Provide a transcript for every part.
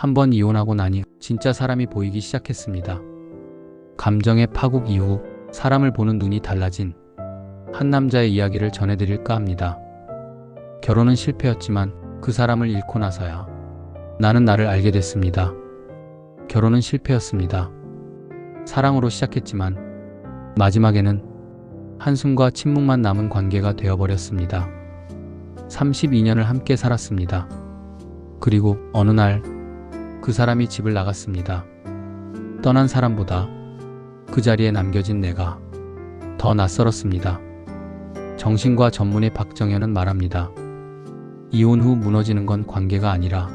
한 번 이혼하고 나니 진짜 사람이 보이기 시작했습니다. 감정의 파국 이후 사람을 보는 눈이 달라진 한 남자의 이야기를 전해드릴까 합니다. 결혼은 실패였지만 그 사람을 잃고 나서야 나는 나를 알게 됐습니다. 결혼은 실패였습니다. 사랑으로 시작했지만 마지막에는 한숨과 침묵만 남은 관계가 되어버렸습니다. 32년을 함께 살았습니다. 그리고 어느 날 그 사람이 집을 나갔습니다. 떠난 사람보다 그 자리에 남겨진 내가 더 낯설었습니다. 정신과 전문의 박정현은 말합니다. 이혼 후 무너지는 건 관계가 아니라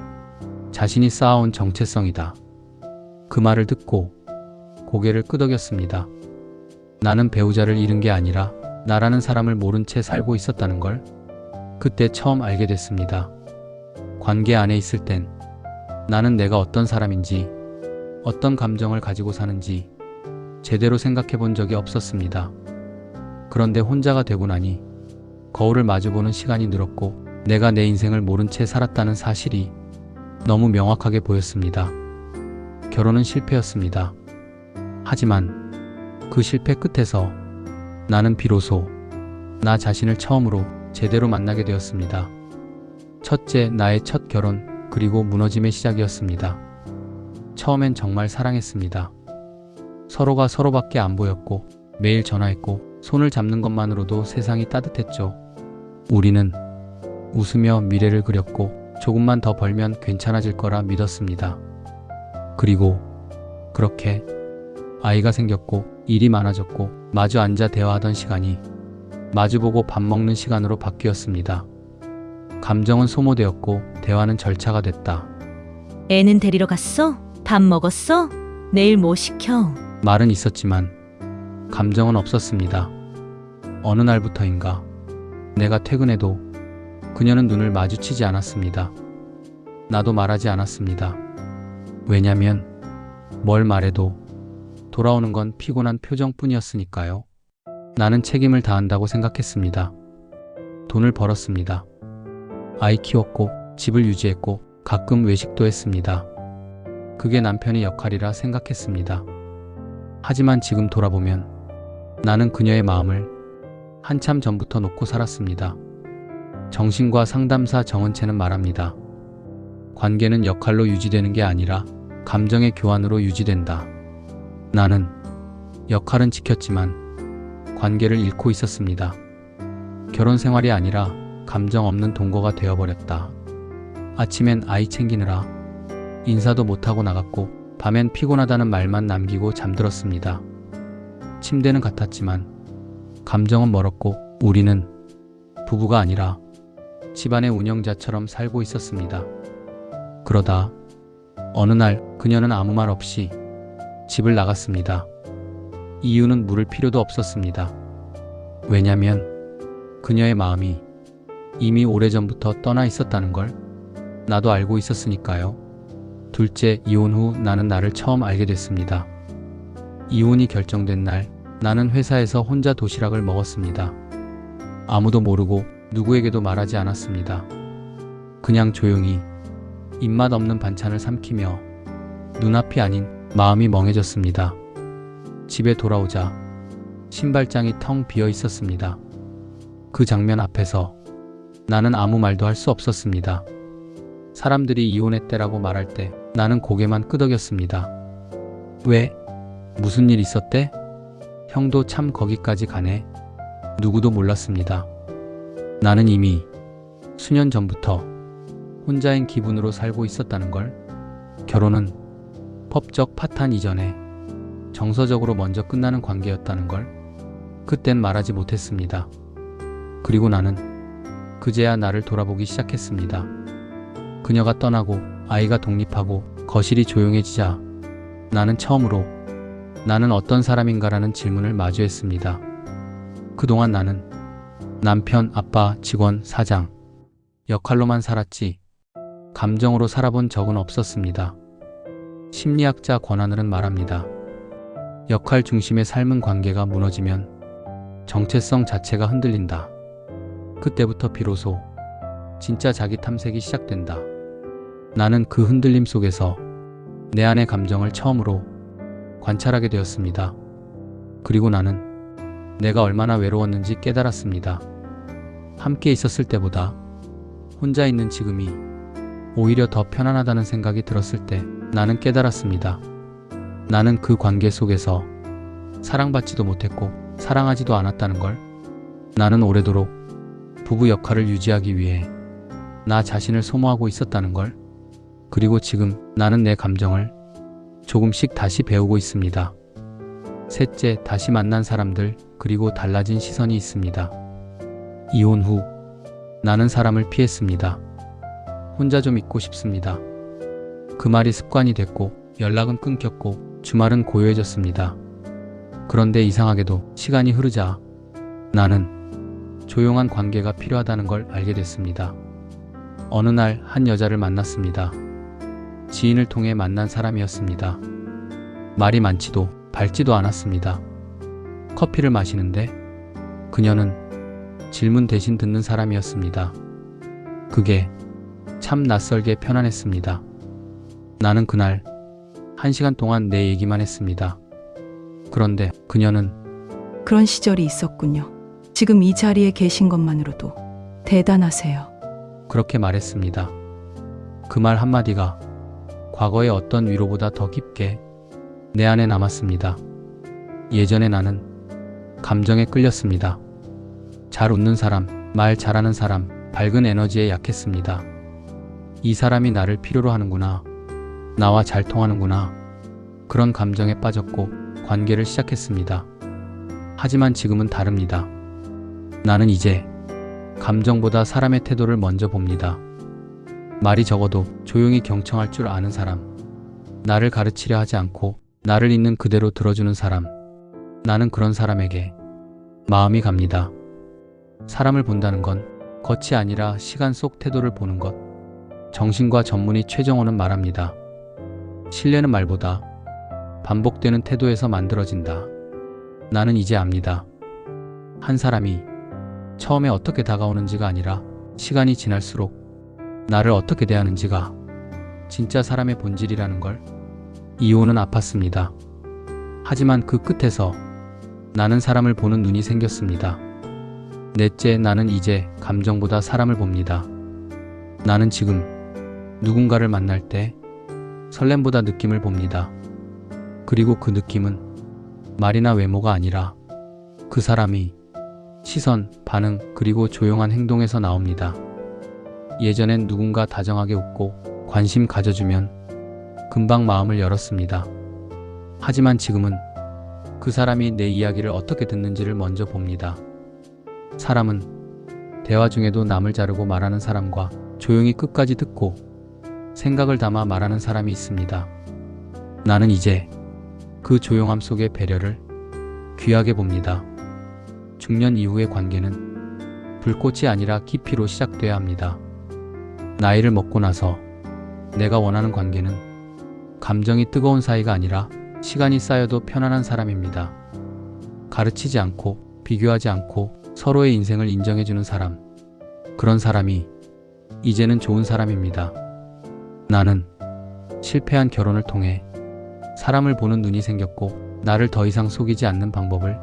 자신이 쌓아온 정체성이다. 그 말을 듣고 고개를 끄덕였습니다. 나는 배우자를 잃은 게 아니라 나라는 사람을 모른 채 살고 있었다는 걸 그때 처음 알게 됐습니다. 관계 안에 있을 땐 나는 내가 어떤 사람인지 어떤 감정을 가지고 사는지 제대로 생각해 본 적이 없었습니다. 그런데 혼자가 되고 나니 거울을 마주보는 시간이 늘었고 내가 내 인생을 모른 채 살았다는 사실이 너무 명확하게 보였습니다. 결혼은 실패였습니다. 하지만 그 실패 끝에서 나는 비로소 나 자신을 처음으로 제대로 만나게 되었습니다. 첫째, 나의 첫 결혼, 그리고 무너짐의 시작이었습니다. 처음엔 정말 사랑했습니다. 서로가 서로밖에 안 보였고, 매일 전화했고, 손을 잡는 것만으로도 세상이 따뜻했죠. 우리는 웃으며 미래를 그렸고, 조금만 더 벌면 괜찮아질 거라 믿었습니다. 그리고 그렇게 아이가 생겼고, 일이 많아졌고, 마주 앉아 대화하던 시간이 마주보고 밥 먹는 시간으로 바뀌었습니다. 감정은 소모되었고 대화는 절차가 됐다. 애는 데리러 갔어? 밥 먹었어? 내일 뭐 시켜? 말은 있었지만 감정은 없었습니다. 어느 날부터인가 내가 퇴근해도 그녀는 눈을 마주치지 않았습니다. 나도 말하지 않았습니다. 왜냐면 뭘 말해도 돌아오는 건 피곤한 표정뿐이었으니까요. 나는 책임을 다한다고 생각했습니다. 돈을 벌었습니다. 아이 키웠고 집을 유지했고 가끔 외식도 했습니다. 그게 남편의 역할이라 생각했습니다. 하지만 지금 돌아보면 나는 그녀의 마음을 한참 전부터 놓고 살았습니다. 정신과 상담사 정은채는 말합니다. 관계는 역할로 유지되는 게 아니라 감정의 교환으로 유지된다. 나는 역할은 지켰지만 관계를 잃고 있었습니다. 결혼 생활이 아니라 감정 없는 동거가 되어버렸다. 아침엔 아이 챙기느라 인사도 못하고 나갔고 밤엔 피곤하다는 말만 남기고 잠들었습니다. 침대는 같았지만 감정은 멀었고 우리는 부부가 아니라 집안의 운영자처럼 살고 있었습니다. 그러다 어느 날 그녀는 아무 말 없이 집을 나갔습니다. 이유는 물을 필요도 없었습니다. 왜냐면 그녀의 마음이 이미 오래전부터 떠나 있었다는 걸 나도 알고 있었으니까요. 둘째, 이혼 후 나는 나를 처음 알게 됐습니다. 이혼이 결정된 날 나는 회사에서 혼자 도시락을 먹었습니다. 아무도 모르고 누구에게도 말하지 않았습니다. 그냥 조용히 입맛 없는 반찬을 삼키며 눈앞이 아닌 마음이 멍해졌습니다. 집에 돌아오자 신발장이 텅 비어 있었습니다. 그 장면 앞에서 나는 아무 말도 할 수 없었습니다. 사람들이 이혼했대라고 말할 때 나는 고개만 끄덕였습니다. 왜? 무슨 일 있었대? 형도 참 거기까지 가네. 누구도 몰랐습니다. 나는 이미 수년 전부터 혼자인 기분으로 살고 있었다는 걸. 결혼은 법적 파탄 이전에 정서적으로 먼저 끝나는 관계였다는 걸. 그땐 말하지 못했습니다. 그리고 나는 그제야 나를 돌아보기 시작했습니다. 그녀가 떠나고 아이가 독립하고 거실이 조용해지자 나는 처음으로 나는 어떤 사람인가라는 질문을 마주했습니다. 그동안 나는 남편, 아빠, 직원, 사장 역할로만 살았지 감정으로 살아본 적은 없었습니다. 심리학자 권하늘은 말합니다. 역할 중심의 삶은 관계가 무너지면 정체성 자체가 흔들린다. 그때부터 비로소 진짜 자기 탐색이 시작된다. 나는 그 흔들림 속에서 내 안의 감정을 처음으로 관찰하게 되었습니다. 그리고 나는 내가 얼마나 외로웠는지 깨달았습니다. 함께 있었을 때보다 혼자 있는 지금이 오히려 더 편안하다는 생각이 들었을 때 나는 깨달았습니다. 나는 그 관계 속에서 사랑받지도 못했고 사랑하지도 않았다는 걸 나는 오래도록 부부 역할을 유지하기 위해 나 자신을 소모하고 있었다는 걸 그리고 지금 나는 내 감정을 조금씩 다시 배우고 있습니다. 셋째, 다시 만난 사람들 그리고 달라진 시선이 있습니다. 이혼 후 나는 사람을 피했습니다. 혼자 좀 있고 싶습니다. 그 말이 습관이 됐고 연락은 끊겼고 주말은 고요해졌습니다. 그런데 이상하게도 시간이 흐르자 나는 조용한 관계가 필요하다는 걸 알게 됐습니다. 어느 날 한 여자를 만났습니다. 지인을 통해 만난 사람이었습니다. 말이 많지도 밝지도 않았습니다. 커피를 마시는데 그녀는 질문 대신 듣는 사람이었습니다. 그게 참 낯설게 편안했습니다. 나는 그날 한 시간 동안 내 얘기만 했습니다. 그런데 그녀는 그런 시절이 있었군요. 지금 이 자리에 계신 것만으로도 대단하세요. 그렇게 말했습니다. 그 말 한마디가 과거의 어떤 위로보다 더 깊게 내 안에 남았습니다. 예전에 나는 감정에 끌렸습니다. 잘 웃는 사람, 말 잘하는 사람, 밝은 에너지에 약했습니다. 이 사람이 나를 필요로 하는구나. 나와 잘 통하는구나. 그런 감정에 빠졌고 관계를 시작했습니다. 하지만 지금은 다릅니다. 나는 이제 감정보다 사람의 태도를 먼저 봅니다. 말이 적어도 조용히 경청할 줄 아는 사람. 나를 가르치려 하지 않고 나를 있는 그대로 들어주는 사람. 나는 그런 사람에게 마음이 갑니다. 사람을 본다는 건 겉이 아니라 시간 속 태도를 보는 것. 정신과 전문의 최정호는 말합니다. 신뢰는 말보다 반복되는 태도에서 만들어진다. 나는 이제 압니다. 한 사람이 처음에 어떻게 다가오는지가 아니라 시간이 지날수록 나를 어떻게 대하는지가 진짜 사람의 본질이라는 걸 이혼은 아팠습니다. 하지만 그 끝에서 나는 사람을 보는 눈이 생겼습니다. 넷째, 나는 이제 감정보다 사람을 봅니다. 나는 지금 누군가를 만날 때 설렘보다 느낌을 봅니다. 그리고 그 느낌은 말이나 외모가 아니라 그 사람이 시선, 반응, 그리고 조용한 행동에서 나옵니다. 예전엔 누군가 다정하게 웃고 관심 가져주면 금방 마음을 열었습니다. 하지만 지금은 그 사람이 내 이야기를 어떻게 듣는지를 먼저 봅니다. 사람은 대화 중에도 남을 자르고 말하는 사람과 조용히 끝까지 듣고 생각을 담아 말하는 사람이 있습니다. 나는 이제 그 조용함 속의 배려를 귀하게 봅니다. 중년 이후의 관계는 불꽃이 아니라 깊이로 시작돼야 합니다. 나이를 먹고 나서 내가 원하는 관계는 감정이 뜨거운 사이가 아니라 시간이 쌓여도 편안한 사람입니다. 가르치지 않고 비교하지 않고 서로의 인생을 인정해주는 사람. 그런 사람이 이제는 좋은 사람입니다. 나는 실패한 결혼을 통해 사람을 보는 눈이 생겼고 나를 더 이상 속이지 않는 방법을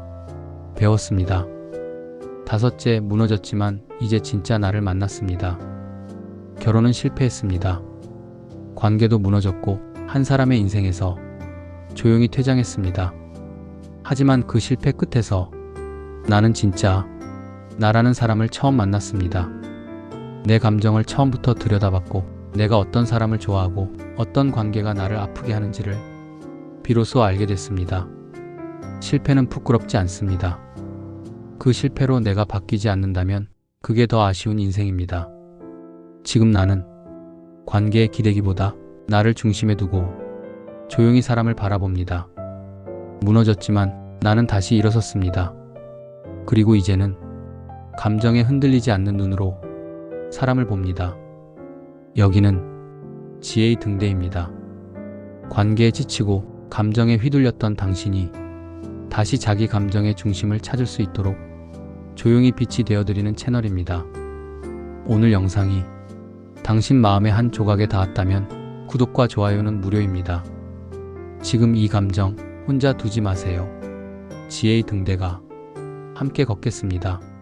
배웠습니다. 다섯째, 무너졌지만 이제 진짜 나를 만났습니다. 결혼은 실패했습니다. 관계도 무너졌고 한 사람의 인생에서 조용히 퇴장했습니다. 하지만 그 실패 끝에서 나는 진짜 나라는 사람을 처음 만났습니다. 내 감정을 처음부터 들여다봤고 내가 어떤 사람을 좋아하고 어떤 관계가 나를 아프게 하는지를 비로소 알게 됐습니다. 실패는 부끄럽지 않습니다. 그 실패로 내가 바뀌지 않는다면 그게 더 아쉬운 인생입니다. 지금 나는 관계의 기대기보다 나를 중심에 두고 조용히 사람을 바라봅니다. 무너졌지만 나는 다시 일어섰습니다. 그리고 이제는 감정에 흔들리지 않는 눈으로 사람을 봅니다. 여기는 지혜의 등대입니다. 관계에 지치고 감정에 휘둘렸던 당신이 다시 자기 감정의 중심을 찾을 수 있도록 조용히 빛이 되어드리는 채널입니다. 오늘 영상이 당신 마음의 한 조각에 닿았다면 구독과 좋아요는 무료입니다. 지금 이 감정 혼자 두지 마세요. 지혜의 등대가 함께 걷겠습니다.